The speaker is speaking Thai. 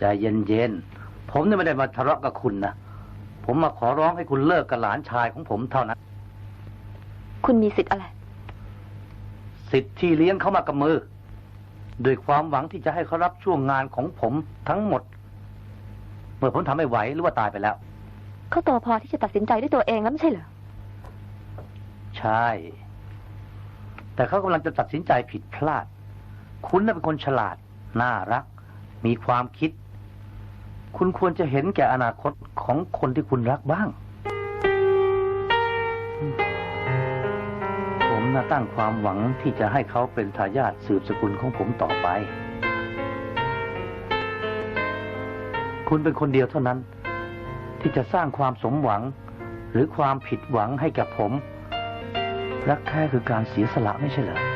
ใจเย็นๆ ผมเนี่ยไม่ได้มาทะเลาะกับคุณนะ ผมมาขอร้องให้คุณเลิกกับหลานชายของผมเท่านั้น คุณมีสิทธิ์อะไร สิทธิ์ที่เลี้ยงเขามากับมือด้วยความหวังที่จะให้เขารับช่วงงานของผมทั้งหมด เมื่อผมทำไม่ไหวหรือว่าตายไปแล้ว เขาโตพอที่จะตัดสินใจด้วยตัวเองแล้วไม่ใช่เหรอ ใช่ แต่เขากำลังจะตัดสินใจผิดพลาด คุณน่ะเป็นคนฉลาด น่ารัก มีความคิด คุณควรจะเห็นแก่อนาคตของคนที่คุณรักบ้าง ผมน่ะตั้งความหวังที่จะให้เขาเป็นทายาทสืบสกุลของผมต่อไป คุณเป็นคนเดียวเท่านั้น ที่จะสร้างความสมหวัง หรือความผิดหวังให้กับผม รักแท้คือการเสียสละไม่ใช่เหรอ